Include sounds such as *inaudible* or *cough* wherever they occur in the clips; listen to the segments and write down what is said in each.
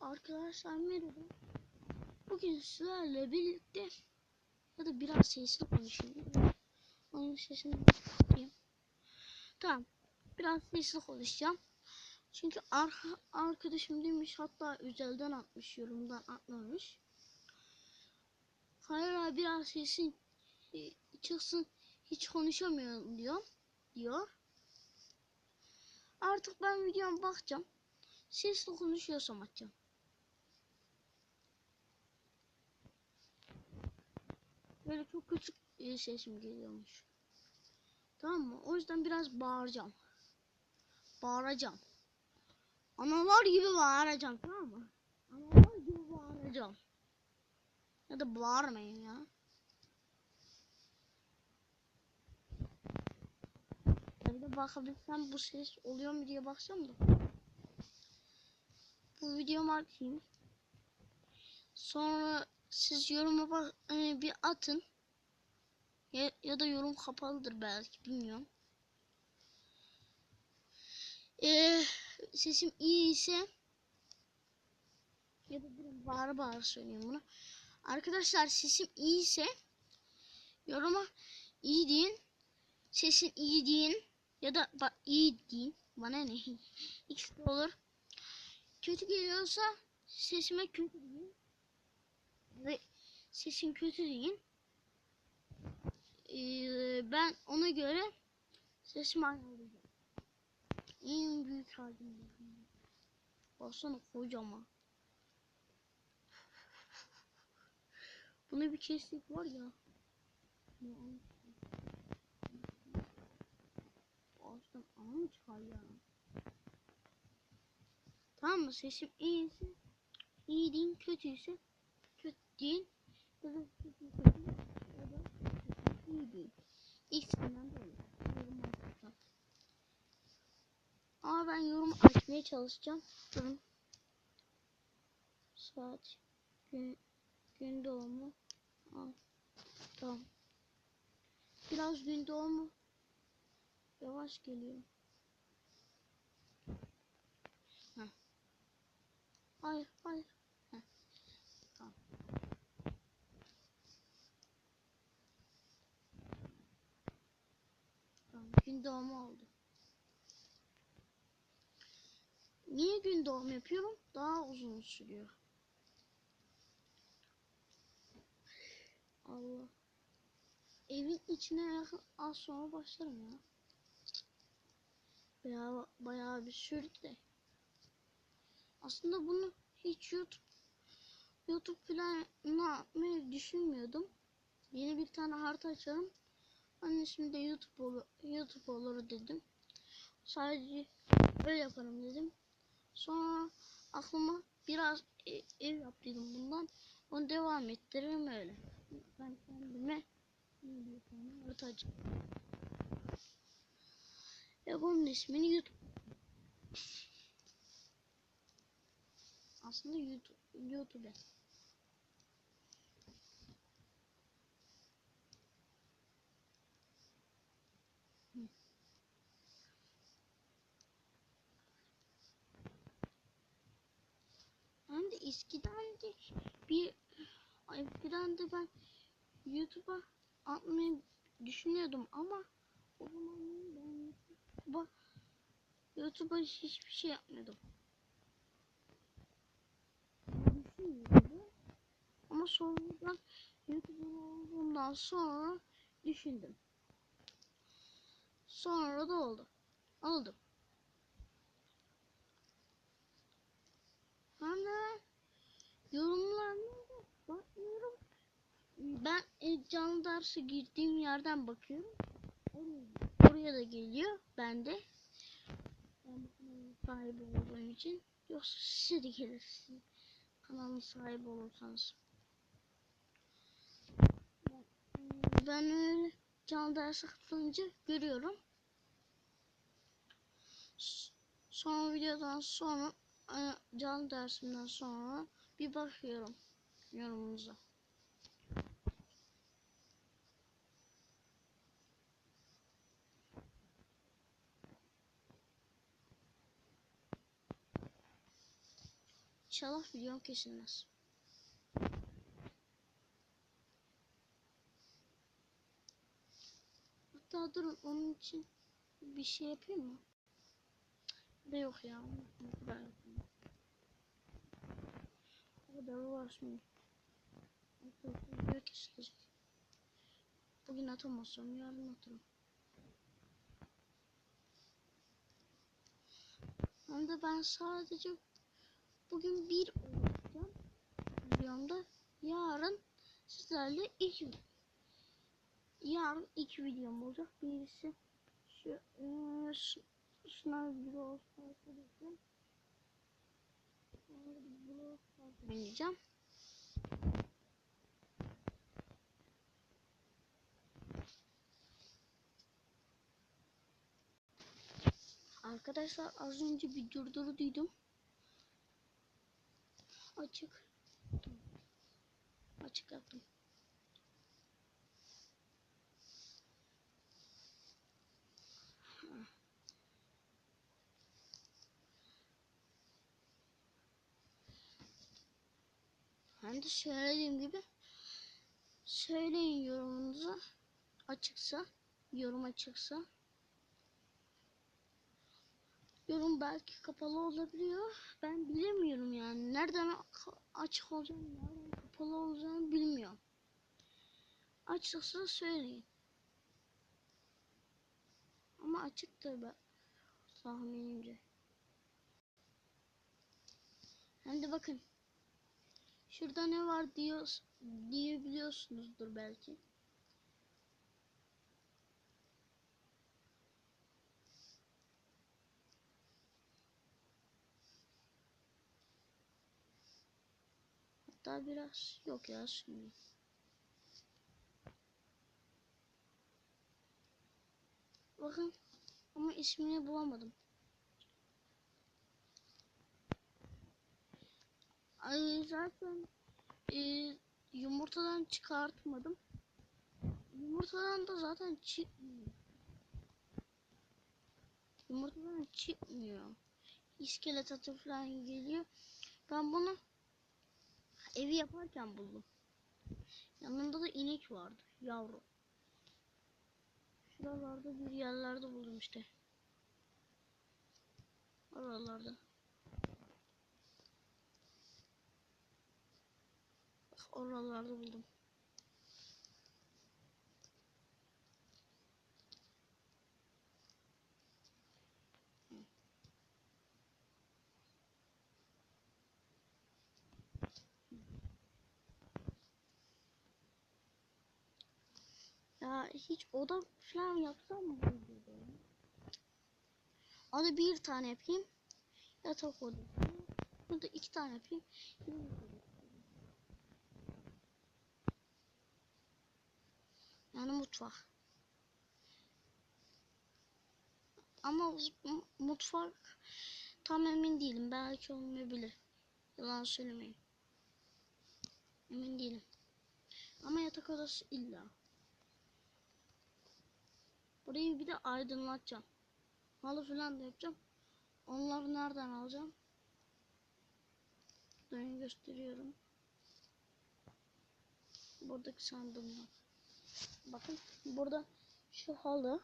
Arkadaşlar merhaba. Bugün sizlerle birlikte ya da biraz sesli konuşayım. Onun sesini kısayım. Tamam. Biraz sesli konuşacağım. Çünkü arka, arkadaşım demiş hatta özelden atmış yorumdan atmamış. Hayır abi biraz sesin e, çıksın hiç konuşamıyorum diyor. diyor. Artık ben videoma bakacağım. Sesli konuşuyorsam atacağım. Böyle çok küçük e, sesim geliyormuş. Tamam mı? O yüzden biraz bağıracağım. Bağıracağım. Analar gibi bağıracağım tamam mı? Analar gibi bağıracağım. Ya da bağırmayın ya. Bir de bakabilsem bu ses oluyor mu diye baksam da. Bu videomu atayım. Sonra siz yoruma bak e, bir atın. Ya, ya da yorum kapalıdır belki bilmiyorum. Ee, sesim iyi ise ya da durun bağır bağır söyleyeyim bunu. Arkadaşlar sesim iyi ise yoruma iyi deyin. Sesin iyi deyin. Ya da ba iyi deyin. Bana ne? *laughs* İkisi de olur. Kötü geliyorsa sesime kötü deyin. Sesin kötü deyin. Ee, ben ona göre sesimi ayarlayacağım. En büyük halim. Baksana kocaman. Buna bir kestik var ya. Ağaçtan ana mı çıkar ya? Tamam mı? Sesim iyiyse iyi deyin, kötüyse kötü deyin. İkisinden. Ama ben yorum açmaya çalışacağım. Durun. Saat gün, gün doğumu. Al. Tamam. Biraz gün doğumu yavaş geliyor. Heh. Hayır, hayır. Heh. Tamam. Tamam, gün doğumu oldu. Niye gün doğum yapıyorum? Daha uzun sürüyor. Allah. Evin içine yakın az sonra başlarım ya. Bayağı, bayağı bir sürdü de. Aslında bunu hiç YouTube YouTube yapmayı düşünmüyordum. Yeni bir tane harita açarım. Onun ismi de YouTube olur, YouTube olur dedim. Sadece böyle yaparım dedim. Sonra aklıma biraz e, ev yaptıydım bundan. Onu devam ettiririm öyle. Ben kendime açayım. Ve bunun ismini YouTube. Aslında YouTube. YouTube. Eskiden de bir eskiden de ben YouTube'a atmayı düşünüyordum ama o zaman ben YouTube'a YouTube'a hiçbir şey yapmıyordum. Ama sonradan YouTube'un olduğundan sonra düşündüm. Sonra da oldu. Hem de yorumlarına bakmıyorum. Ben canlı derse girdiğim yerden bakıyorum. Oraya, da geliyor. Ben de. Sahibi olduğum için. Yoksa size de gelir. Kanalın sahibi olursanız. Ben, öyle canlı derse katılınca görüyorum. Son videodan sonra e, canlı dersimden sonra bir bakıyorum yorumunuza. İnşallah videom kesilmez. Hatta durun onun için bir şey yapayım mı? Da yok ya. Ne uğraşmayayım. Arkadaşlar video kesilecek. Bugün atamazsam yarın atarım. Hem de ben sadece bugün bir olacağım. Videomda yarın sizlerle iki yarın iki videom olacak. Birisi şu ş- sınav gibi olsun arkadaşlar. Bunu oynayacağım. Arkadaşlar az önce bir durdurduydum. Açık. Açık yaptım. Hem de söylediğim gibi söyleyin yorumunuzu açıksa yorum açıksa. Yorum belki kapalı olabiliyor. Ben bilemiyorum yani. Nereden açık olacağını nereden kapalı olacağını bilmiyorum. Açıksa söyleyin. Ama açıktır ben tahminimce. Hem de bakın Şurada ne var diyor diyebiliyorsunuzdur belki. Hatta biraz yok ya şimdi. Bakın ama ismini bulamadım. Ay zaten e, yumurtadan çıkartmadım. Yumurtadan da zaten çıkmıyor. Yumurtadan çıkmıyor. İskelet atı falan geliyor. Ben bunu evi yaparken buldum. Yanında da inek vardı. Yavru. Şuralarda bir yerlerde buldum işte. Oralarda. Oralarda buldum. Ya hiç oda falan yapsam mı? Hadi bir tane yapayım. Yatak odası. Burada iki tane yapayım. Yemek odası. Yani mutfak. Ama mu- mutfak tam emin değilim. Belki olmayabilir. Yalan söylemeyeyim. Emin değilim. Ama yatak odası illa. Burayı bir de aydınlatacağım. Halı falan da yapacağım. Onları nereden alacağım? Ben gösteriyorum. Buradaki sandığım var. Bakın burada şu halı.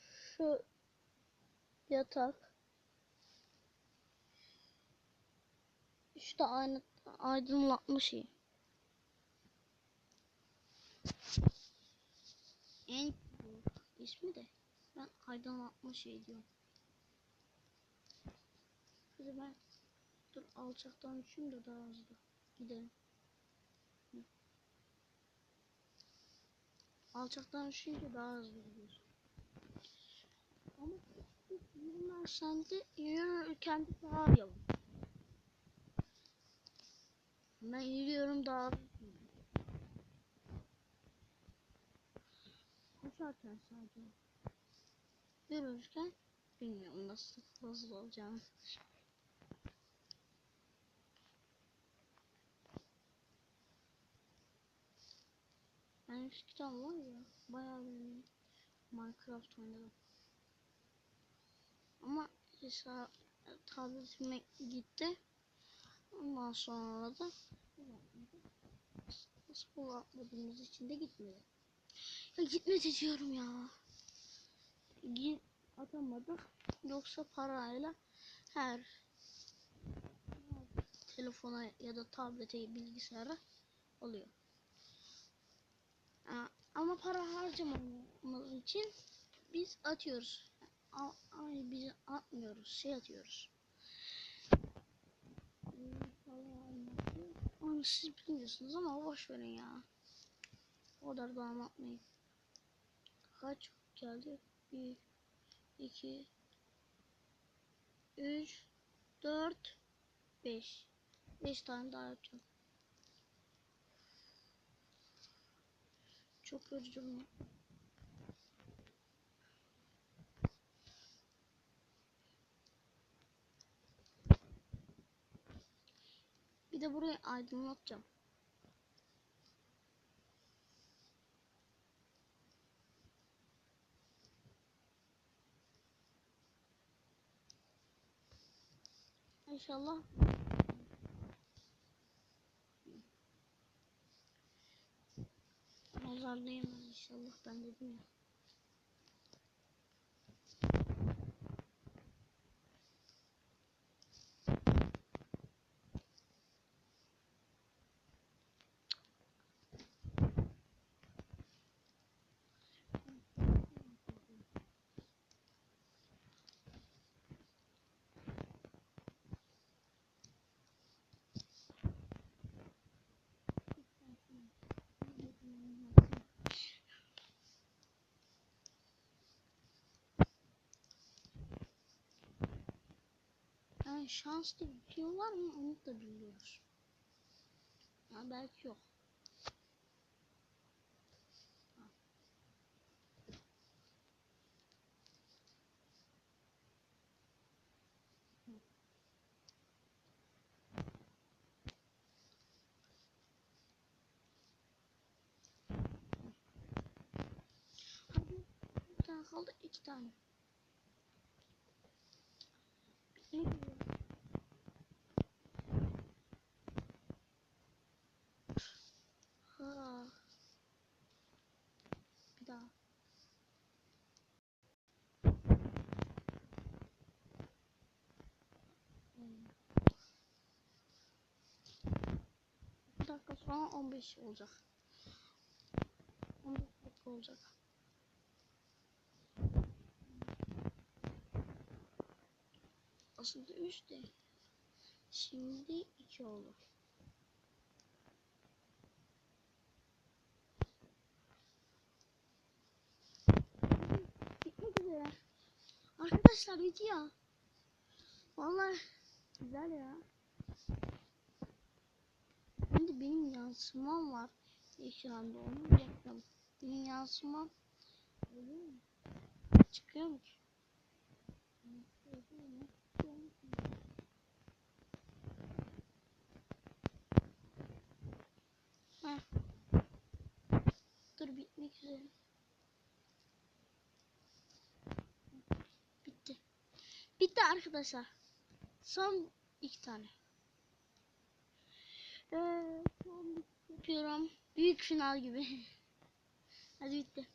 Şu yatak. Da aynı aydınlatma şeyi. En ismi de ben aydınlatma şey diyorum. Hadi ben dur alçaktan uçayım da daha hızlı gidelim. Alçaktan uçunca daha hızlı gidiyorsun. Ama yürümezsen de yürürken daha yavaş. Ben yürüyorum daha Koşarken sadece. Yürürken bilmiyorum nasıl hızlı olacağını. Ben eskiden var ya bayağı bir Minecraft oynadım. Ama hesap tabletime gitti. Ondan sonra da spor atmadığımız için de gitmedi. Ya gitmedi diyorum ya. Git atamadık. Yoksa parayla her telefona ya da tablete bilgisayara oluyor. Ama para harcamamamız için biz atıyoruz. Ay biz atmıyoruz, şey atıyoruz. Onu siz bilmiyorsunuz ama boş verin ya. O kadar da anlatmayın. Kaç geldi? 1 2 3 4 5 5 tane daha yapacağım. Çok yorucu mu? Bir de burayı aydınlatacağım. İnşallah inşallah ben dedim ya. Yani şanslı bir şey var mı onu da bilmiyoruz. Ha, belki yok. Bir kaldı iki tane. Ne diyor? Ha. Bir daha. Hmm. Bir dakika sonra 15 olacak. 15 dakika olacak. Aslında 3 de. Şimdi 2 olur. Bitmek üzere. Arkadaşlar video. Vallahi güzel ya. Şimdi benim yansımam var ekranda onu yapacağım. Benim yansımam? Çıkıyor mu ki? Dur bitmek üzere. Bitti. Bitti arkadaşlar. Son iki tane. Ee, son bir yapıyorum. Büyük final gibi. *laughs* Hadi bitti.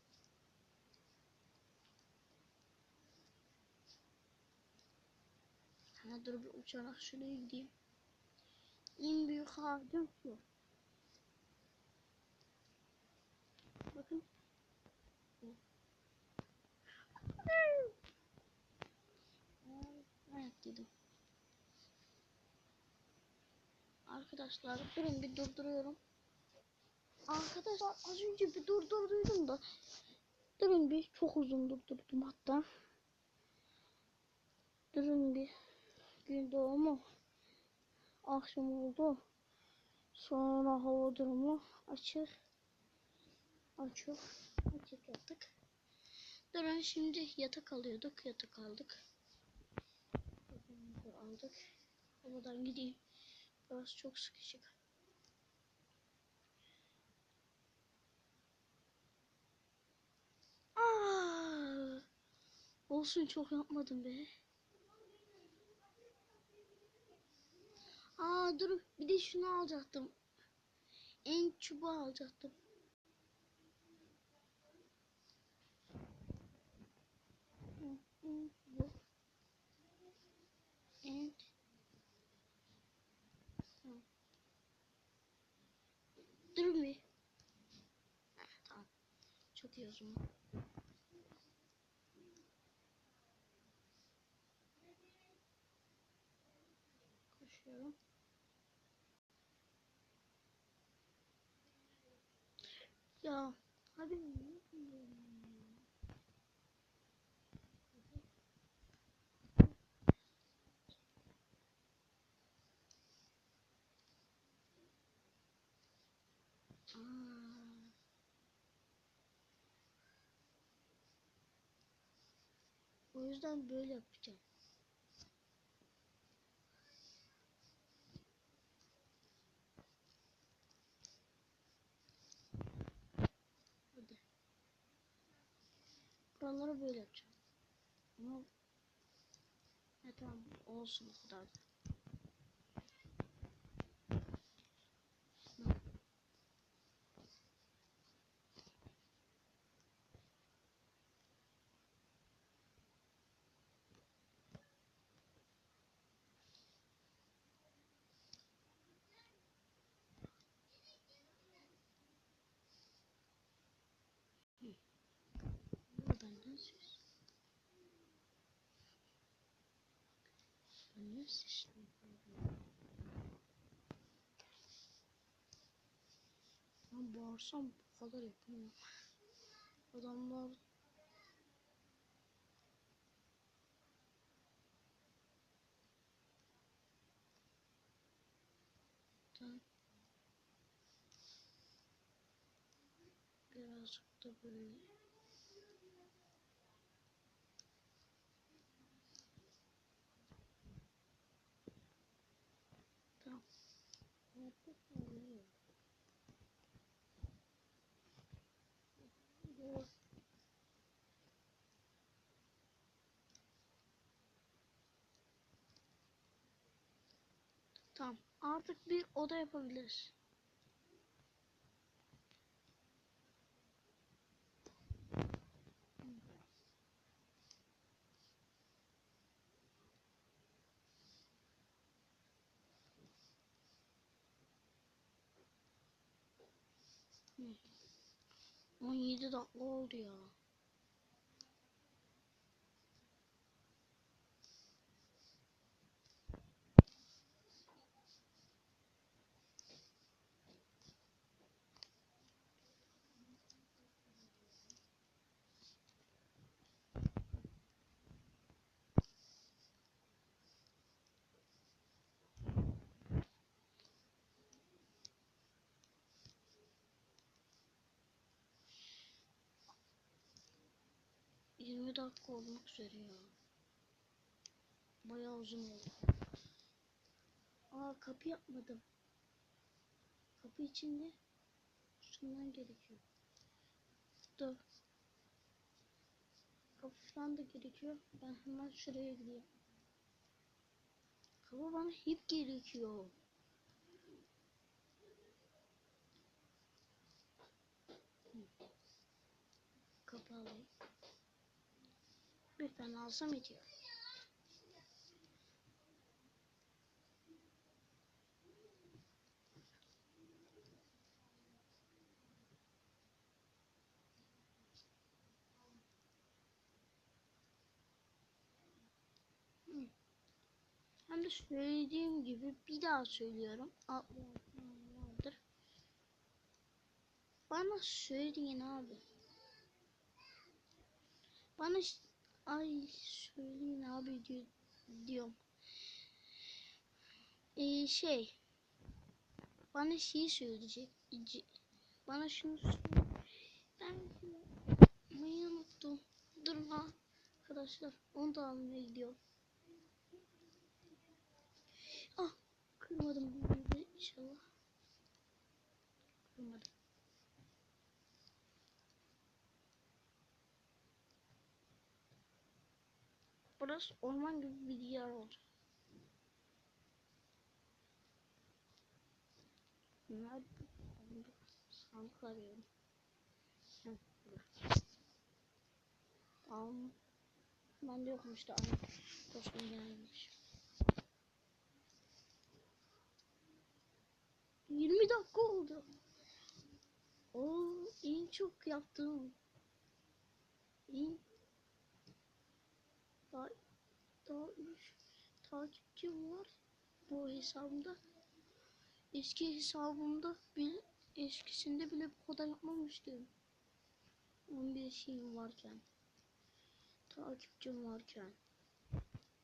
Ha, dur bir uçarak şuraya gideyim. En büyük harcım şu. Bakın. Evet dedim. Arkadaşlar durun bir durduruyorum. Arkadaşlar az önce bir durdurduydum da. Durun bir çok uzun durdurdum hatta. Durun bir. Gün doğumu. Akşam oldu. Sonra hava durumu açık. Açık. Açık yaptık. Durun şimdi yatak alıyorduk. Yatak aldık. Aldık. Havadan gideyim. Burası çok sıkışık. Aa! Olsun çok yapmadım be. Aa dur bir de şunu alacaktım. En çubuğu alacaktım. Hı, hı, bu. En Tamam. Dur bir. Heh, tamam. O zaman. Koşuyorum. Ya hadi Aa. O yüzden böyle yapacağım. Hadi. Buraları böyle yapacağım. Ama ya tamam olsun o kadar. da. Bu benden ses. Sesini yapıyorum? Ben bağırsam bu kadar yapamam. Adamlar da birazcık da böyle tamam. Artık oluyor. Dur. Tamam. Artık bir oda yapabiliriz. Hı. 17 dakika oldu ya. Yirmi dakika olmak üzere ya. Bayağı uzun oldu. Aa kapı yapmadım. Kapı içinde şundan gerekiyor. Dur. Kapı falan da gerekiyor. Ben hemen şuraya gideyim. Kapı bana hep gerekiyor. Hı. Bir tane alsam yetiyor. Hem de söylediğim gibi bir daha söylüyorum. Vardır. Bana söyleyin abi. Bana ay söyleyin abi diyor, diyorum. Ee, şey bana şeyi söyleyecek. Bana şunu söyle. Ben mayı unuttum. Durun ha. Arkadaşlar onu da almaya gidiyorum. Ah kırmadım bunu inşallah. Kırmadım. Burası orman gibi bir yer olacak. Hadi sandık, arıyorum. Ben de yokmuş da. Dostum gelmiş. 20 dakika oldu. Oo, en çok yaptım. En daha üç takipçim var bu hesabımda. Eski hesabımda bir eskisinde bile bu kadar yapmamıştım. 11 şeyim varken. Takipçim varken.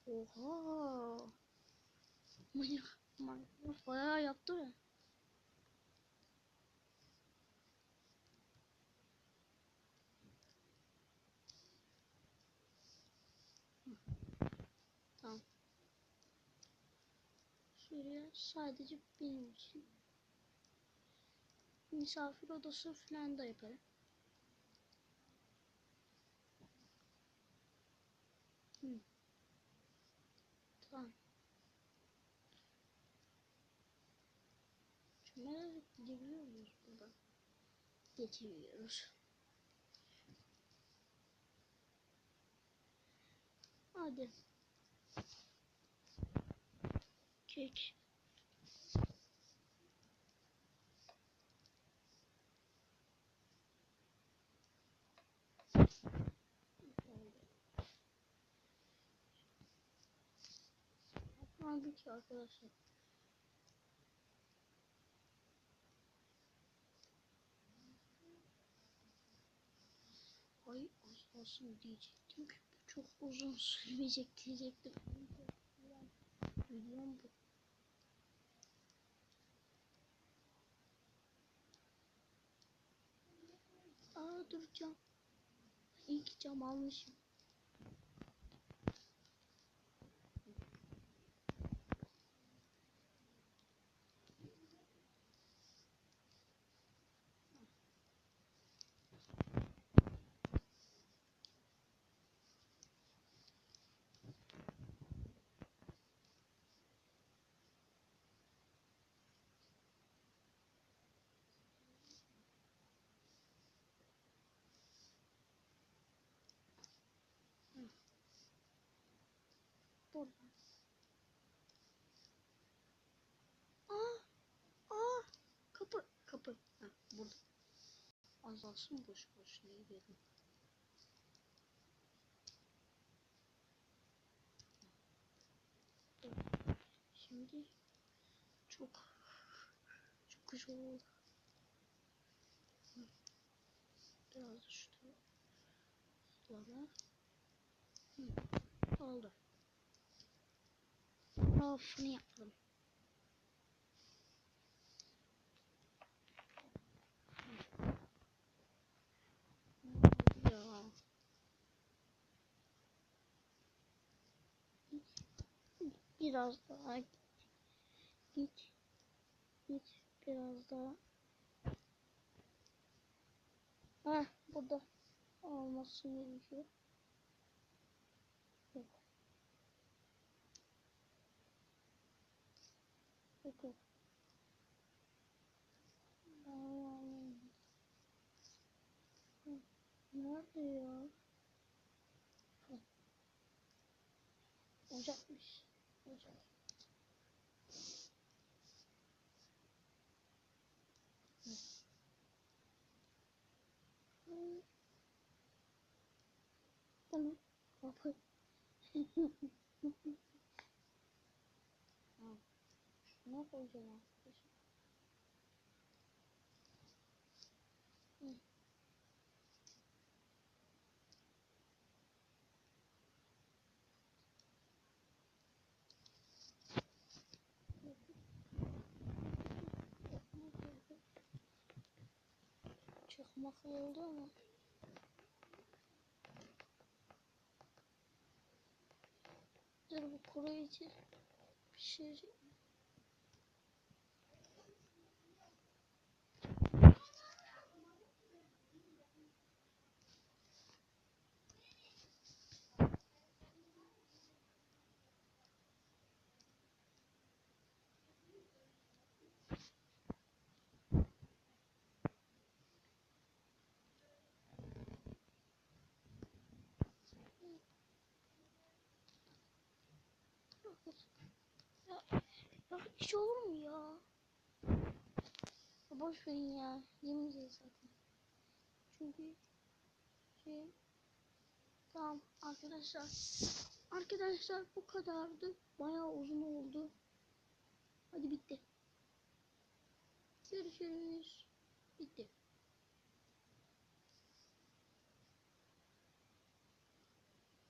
Oha. Manyak. Manyak. Bayağı yaptı ya. Tamam. Şuraya sadece benim için. Misafir odası falan da yaparım. Hı. Tamam. Şunlara gidebiliyor muyuz burada? Geçemiyoruz. Hadi. Kek. Aldık ki arkadaşlar. Ay az kalsın diyecektim ki çok uzun sürmeyecek diyecektim. Videom bu. Aa dur ki cam almışım. Burada. Aa, aa, kapı. Ha, burada. Azalsın boş boş ne gidelim. Şimdi çok çok güzel oldu. Biraz işte sonra Hı, oldu. Ne yapalım. Ya. Biraz daha git. Git. Biraz daha. Ha burada olması gerekiyor. Yok. Yok yok. Nerede ya? Hı. Ocakmış. Ocak. Hı. Hı. Tamam. Kapı. Ha. Hı. Çakmak oldu ama. Dur bu koruyucu bir şey. Ya, ya iş olur mu ya boş verin ya. Yemeyeceğiz zaten. Çünkü şey tamam arkadaşlar. Arkadaşlar bu kadardı. Bayağı uzun oldu. Hadi bitti. Görüşürüz. Bitti.